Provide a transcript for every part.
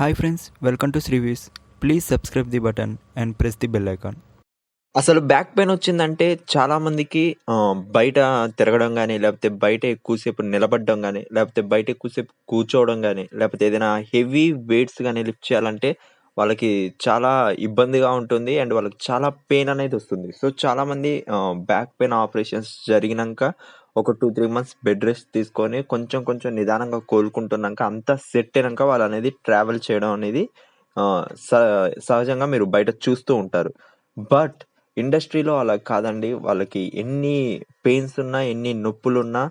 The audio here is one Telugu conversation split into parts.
Hi friends welcome to శ్రీవీస్ please subscribe the button and press the bell icon అసలు బ్యాక్ పెయిన్ వచ్చిందంటే చాలామందికి బయట తిరగడం కానీ లేకపోతే బయట ఎక్కువసేపు నిలబడడం కానీ లేకపోతే బయట ఎక్కువసేపు కూర్చోవడం కానీ లేకపోతే ఏదైనా హెవీ వెయిట్స్ కానీ లిఫ్ట్ చేయాలంటే వాళ్ళకి చాలా ఇబ్బందిగా ఉంటుంది అండ్ వాళ్ళకి చాలా పెయిన్ అనేది వస్తుంది. సో చాలామంది బ్యాక్ పెయిన్ ఆపరేషన్స్ జరిగినాక ఒక two three months bed rest తీసుకొని కొంచెం కొంచెం నిదానంగా కోలుకుంటున్నాక అంతా సెట్ అయినాక వాళ్ళు అనేది ట్రావెల్ చేయడం అనేది సహజంగా మీరు బయట చూస్తూ ఉంటారు. బట్ ఇండస్ట్రీలో అలా కాదండి. వాళ్ళకి ఎన్ని పెయిన్స్ ఉన్నా ఎన్ని నొప్పులు ఉన్నా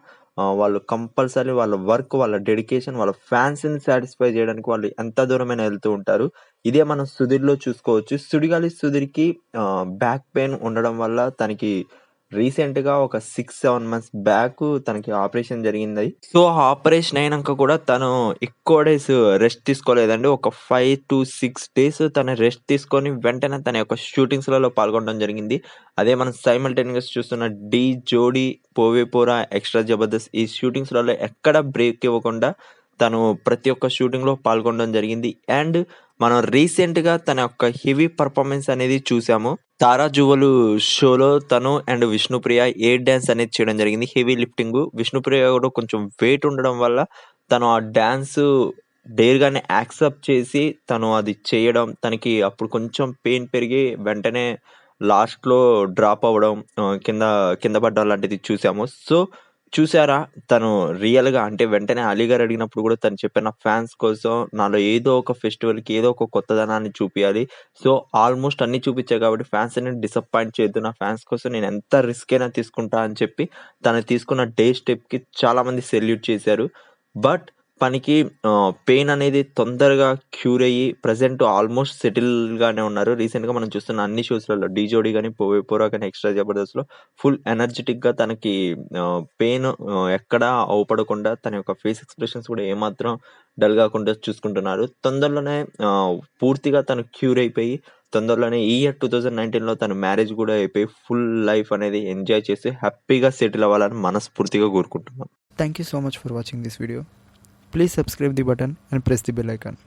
వాళ్ళు కంపల్సరీ వాళ్ళ వర్క్ వాళ్ళ డెడికేషన్ వాళ్ళ ఫ్యాన్స్ని సాటిస్ఫై చేయడానికి వాళ్ళు ఎంత దూరమైనా వెళ్తూ ఉంటారు. ఇదే మనం సుధీర్లో చూసుకోవచ్చు. సుడిగాలి సుధీర్కి బ్యాక్ పెయిన్ ఉండడం వల్ల తనకి రీసెంట్గా ఒక సిక్స్ సెవెన్ మంత్స్ బ్యాక్ తనకి ఆపరేషన్ జరిగింది. సో ఆపరేషన్ అయినాక కూడా తను ఎక్కువ డేస్ రెస్ట్ తీసుకోలేదండి. ఒక ఫైవ్ టు సిక్స్ డేస్ తను రెస్ట్ తీసుకొని వెంటనే తన యొక్క షూటింగ్స్లలో పాల్గొనడం జరిగింది. అదే మనం సైమల్టేనియస్ చూస్తున్న డి జోడి పోవేపోరా ఎక్స్ట్రా జబర్దస్త్ ఈ షూటింగ్స్లలో ఎక్కడ బ్రేక్ ఇవ్వకుండా తను ప్రతి ఒక్క షూటింగ్లో పాల్గొనడం జరిగింది. అండ్ మనం రీసెంట్గా తన యొక్క హెవీ పర్ఫార్మెన్స్ అనేది చూసాము. తారా జువలు షోలో తను అండ్ విష్ణుప్రియ ఎయిర్ డ్యాన్స్ అనేది చేయడం జరిగింది. హెవీ లిఫ్టింగ్ విష్ణుప్రియ కూడా కొంచెం వెయిట్ ఉండడం వల్ల తను ఆ డ్యాన్స్ డేర్గానే యాక్సెప్ట్ చేసి తను అది చేయడం తనకి అప్పుడు కొంచెం పెయిన్ పెరిగి వెంటనే లాస్ట్లో డ్రాప్ అవ్వడం కింద కింద పడడం లాంటిది చూసాము. సో చూసారా? తను రియల్గా అంటే వెంటనే అలీ అడిగినప్పుడు కూడా తను చెప్పిన ఫ్యాన్స్ కోసం నాలో ఏదో ఒక ఫెస్టివల్కి ఏదో ఒక కొత్తదనాన్ని చూపించాలి సో ఆల్మోస్ట్ అన్ని చూపించాయి కాబట్టి ఫ్యాన్స్ అనేది డిసప్పాయింట్ చేయొద్దు. నా ఫ్యాన్స్ కోసం నేను ఎంత రిస్క్ అయినా తీసుకుంటా అని చెప్పి తను తీసుకున్న డే స్టెప్కి చాలా మంది సెల్యూట్ చేశారు. బట్ పనికి పెయిన్ అనేది తొందరగా క్యూర్ అయ్యి ప్రజెంట్ ఆల్మోస్ట్ సెటిల్గానే ఉన్నారు. రీసెంట్గా మనం చూస్తున్న అన్ని షోస్లలో డీజోడి డీ జోడీ కానీ పోరా కానీ ఎక్స్ట్రా జబర్దస్త్లో ఫుల్ ఎనర్జెటిక్గా తనకి పెయిన్ ఎక్కడా అవపడకుండా తన యొక్క ఫేస్ ఎక్స్ప్రెషన్స్ కూడా ఏమాత్రం డల్ కాకుండా చూసుకుంటున్నారు. తొందరలోనే పూర్తిగా తను క్యూర్ అయిపోయి తొందరలోనే ఈ ఇయర్ టూ థౌజండ్ నైన్టీన్లో తన మ్యారేజ్ కూడా అయిపోయి ఫుల్ లైఫ్ అనేది ఎంజాయ్ చేసి హ్యాపీగా సెటిల్ అవ్వాలని మనస్ఫూర్తిగా కోరుకుంటున్నాం. Thank you so much for watching this video. Please subscribe the button and press the bell icon.